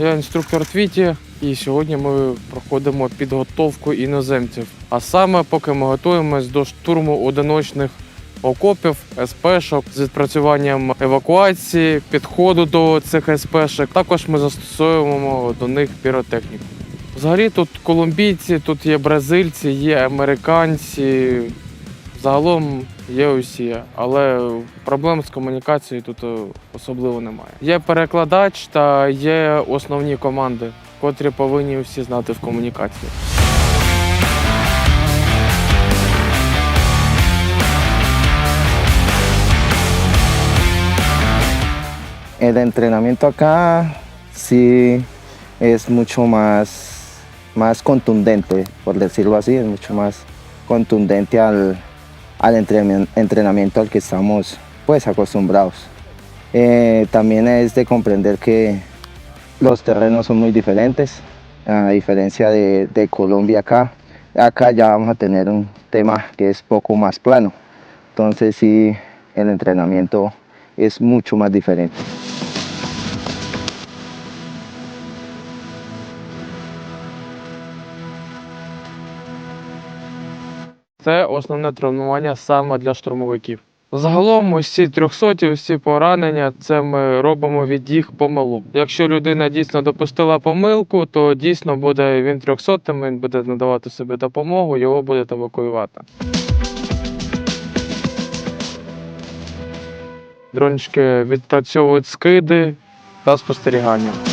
Я інструктор Твіті, і сьогодні ми проходимо підготовку іноземців. А саме, поки ми готуємось до штурму одиночних окопів, СПшок з відпрацюванням евакуації, підходу до цих СПшок. Також ми застосовуємо до них піротехніку. Взагалі тут колумбійці, тут є бразильці, є американці. Загалом є усі, але проблем з комунікацією тут е, особливо немає. Є перекладач та є основні команди, котрі повинні всі знати в комунікації. El entrenamiento acá sí es mucho más, más contundente, por decirlo así, es mucho más contundente al, al entrenamiento al que estamos pues acostumbrados. Eh, también es de comprender que los terrenos son muy diferentes, a diferencia de, de Colombia acá. Acá ya vamos a tener un tema que es poco más plano, entonces sí el entrenamiento es mucho más diferente. Це основне тренування саме для штурмовиків. Загалом усі трьохсоті, усі поранення, це ми робимо від їх помилок. Якщо людина дійсно допустила помилку, то дійсно буде він трьохсотим, він буде надавати собі допомогу, його будуть евакуювати. Дрончики відпрацьовують скиди та спостерігання.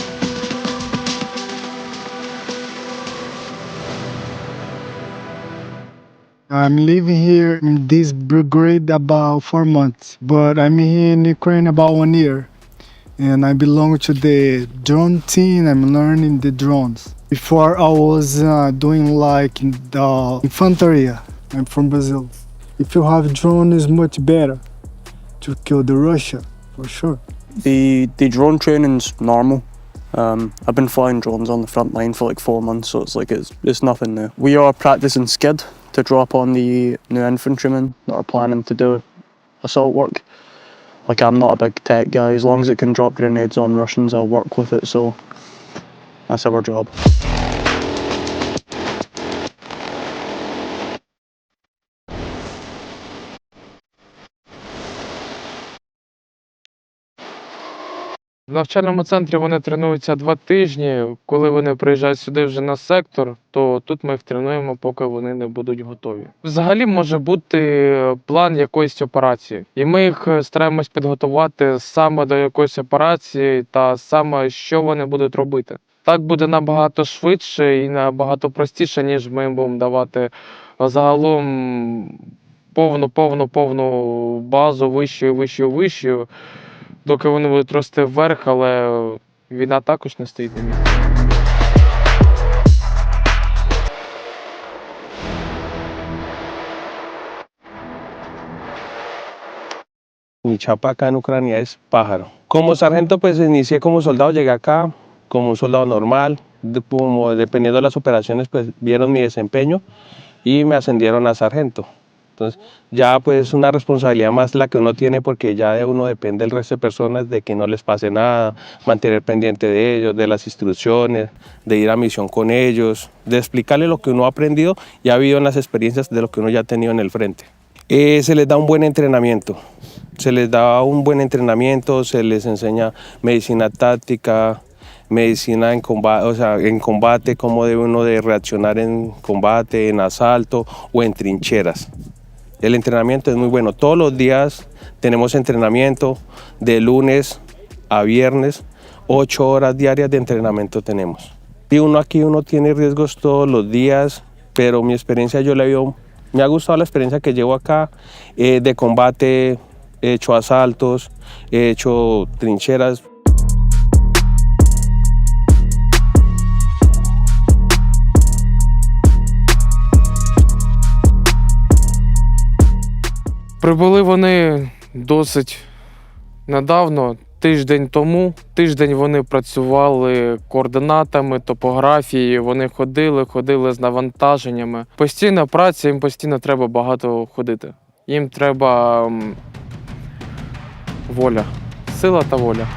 I'm living here in this brigade about four months, but I'm here in Ukraine about one year. And I belong to the drone team. I'm learning the drones. Before I was uh, doing like the infantry. I'm from Brazil. If you have drone, is much better to kill the Russia for sure. The the drone training's normal. Um, I've been flying drones on the front line for like four months, so it's like it's it's nothing new. We are practicing skid to drop on the new infantrymen that are planning to do assault work. Like I'm not a big tech guy. As long as it can drop grenades on Russians, I'll work with it. So that's our job. Навчальному центрі вони тренуються два тижні. Коли вони приїжджають сюди вже на сектор, то тут ми їх тренуємо, поки вони не будуть готові. Взагалі може бути план якоїсь операції, і ми їх е, стараємось підготувати саме до якоїсь операції та саме що вони будуть робити. Так буде набагато швидше і набагато простіше, ніж ми їм будемо давати загалом повну, повну, повну базу вищу, вищу, вищу доки вони будуть рости вверх, але війна також не стоїть на місці. Mi chapa acá en Ucrania es pájaro. Como sargento, pues inicié como soldado, llegué acá como un soldado normal. de- Como dependiendo de las operaciones, pues vieron mi desempeño y me ascendieron a sargento. Entonces, ya pues una responsabilidad más la que uno tiene porque ya de uno depende el resto de personas de que no les pase nada, mantener pendiente de ellos, de las instrucciones, de ir a misión con ellos, de explicarles lo que uno ha aprendido y ha habido en las experiencias de lo que uno ya ha tenido en el frente. Eh, se les da un buen entrenamiento, se les da un buen entrenamiento, se les enseña medicina táctica, medicina en combate, o sea, en combate, cómo debe uno de reaccionar en combate, en asalto o en trincheras. El entrenamiento es muy bueno. Todos los días tenemos entrenamiento de lunes a viernes, ocho horas diarias de entrenamiento tenemos. Y uno aquí uno tiene riesgos todos los días, pero mi experiencia yo la veo, me ha gustado la experiencia que llevo acá eh, de combate, he hecho asaltos, he hecho trincheras, Прибули вони досить недавно, тиждень тому. Тиждень вони працювали координатами, топографією. Вони ходили, ходили з навантаженнями. Постійна праця, їм постійно треба багато ходити. Їм треба воля, сила та воля.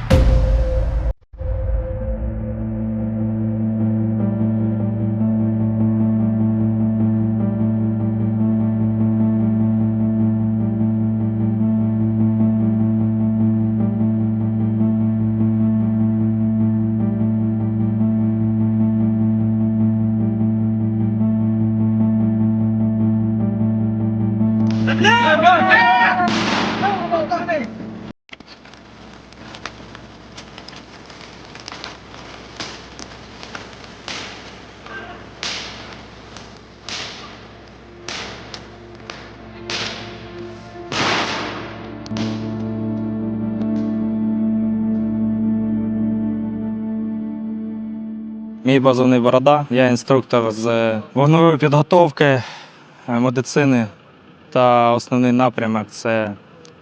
Мій базовний борода. Я інструктор з вогневої підготовки, е, медицини та основний напрямок це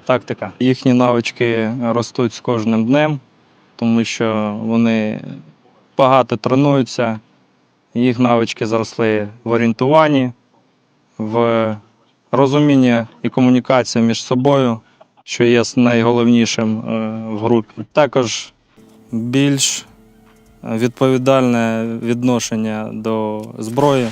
тактика. Їхні навички ростуть з кожним днем, тому що вони багато тренуються. Їх навички зросли в орієнтуванні, в розумінні і комунікації між собою, що є найголовнішим е, в групі. Також більш відповідальне відношення до зброї.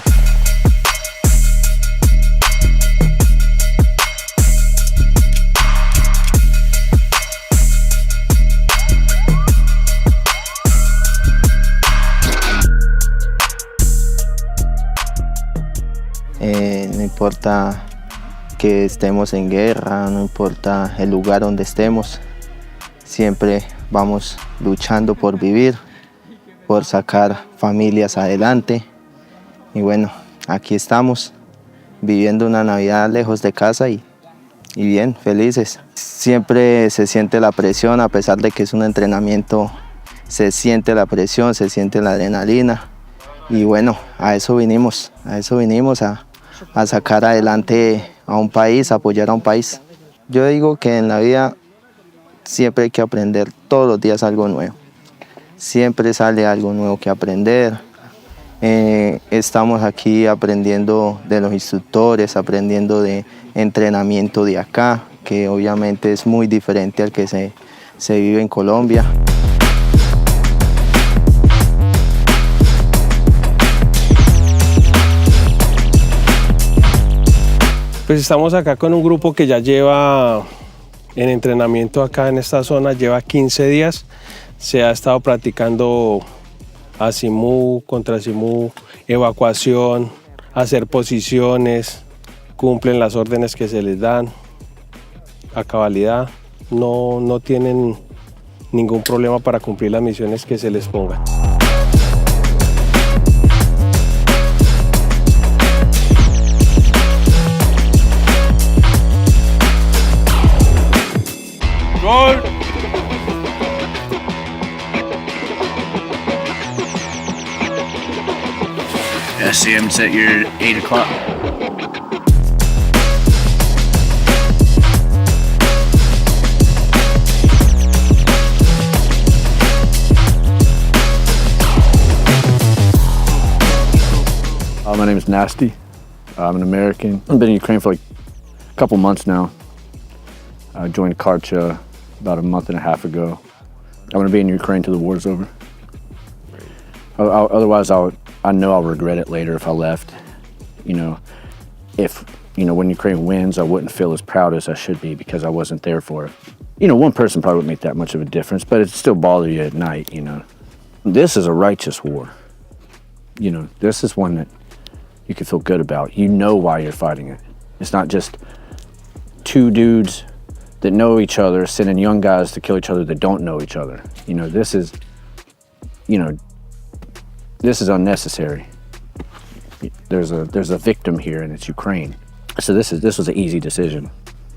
Eh, no importa que estemos en guerra, no importa el lugar donde estemos, siempre vamos luchando por vivir, por sacar familias adelante. Y bueno, aquí estamos viviendo una Navidad lejos de casa y, y bien, felices. Siempre se siente la presión, a pesar de que es un entrenamiento, se siente la presión, se siente la adrenalina. Y bueno, a eso vinimos, a eso vinimos, a, a sacar adelante a un país, a apoyar a un país. Yo digo que en la vida siempre hay que aprender todos los días algo nuevo. Siempre sale algo nuevo que aprender. Eh, estamos aquí aprendiendo de los instructores, aprendiendo de entrenamiento de acá, que obviamente es muy diferente al que se, se vive en Colombia. Pues estamos acá con un grupo que ya lleva en entrenamiento acá en esta zona, lleva 15 días. Se ha estado practicando asimú, contra asimú, evacuación, hacer posiciones, cumplen las órdenes que se les dan a cabalidad. No, no tienen ningún problema para cumplir las misiones que se les pongan. SCM's at your 8 o'clock. Uh, my name is Nasty. I'm an American. I've been in Ukraine for like a couple months now. I joined Karcha about a month and a half ago. I'm going to be in Ukraine till the war's over. Otherwise, I'll, I know I'll regret it later if I left. You know, if, you know, when Ukraine wins, I wouldn't feel as proud as I should be because I wasn't there for it. You know, one person probably wouldn't make that much of a difference, but it still bother you at night, you know. This is a righteous war. You know, this is one that you can feel good about. You know why you're fighting it. It's not just two dudes that know each other sending young guys to kill each other that don't know each other. You know, this is, you know, this is unnecessary. There's a there's a victim here, and it's Ukraine. So this is this was an easy decision.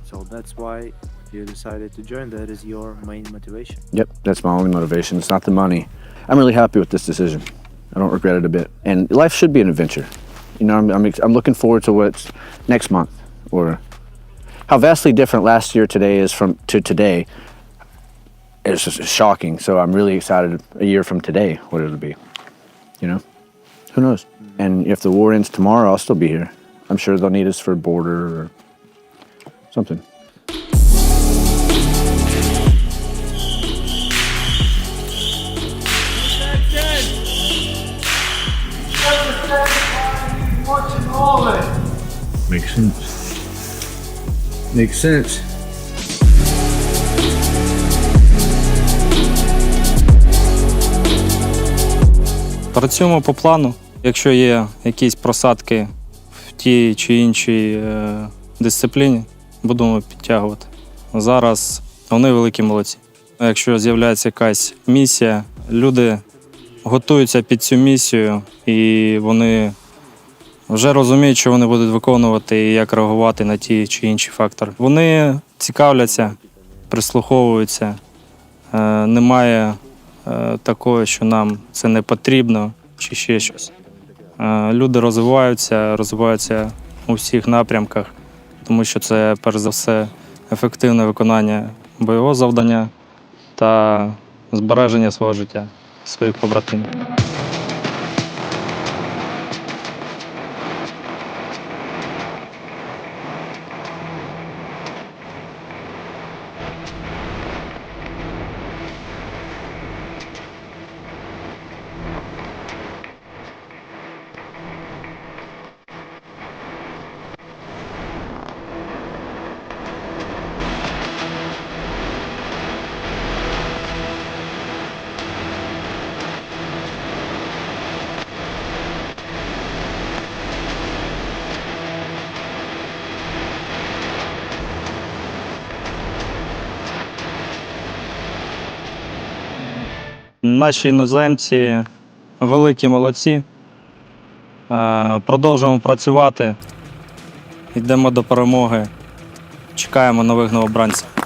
So that's why you decided to join. That is your main motivation. Yep, that's my only motivation. It's not the money. I'm really happy with this decision. I don't regret it a bit. And life should be an adventure. You know, I'm, I'm, I'm looking forward to what's next month or how vastly different last year today is from to today. It's just shocking. So I'm really excited a year from today what it'll be. You know, who knows? Mm-hmm. And if the war ends tomorrow, I'll still be here. I'm sure they'll need us for border or something. Makes sense. Makes sense. Працюємо по плану. Якщо є якісь просадки в тій чи іншій е, дисципліні, будемо підтягувати. Зараз вони великі молодці. Якщо з'являється якась місія, люди готуються під цю місію, і вони вже розуміють, що вони будуть виконувати і як реагувати на ті чи інші фактори. Вони цікавляться, прислуховуються. Е, немає такого, що нам це не потрібно чи ще щось. Е, люди розвиваються, розвиваються у всіх напрямках, тому що це перш за все ефективне виконання бойового завдання та збереження свого життя, своїх побратимів. Наші іноземці великі молодці. Е, Продовжуємо працювати. Йдемо до перемоги. Чекаємо нових новобранців.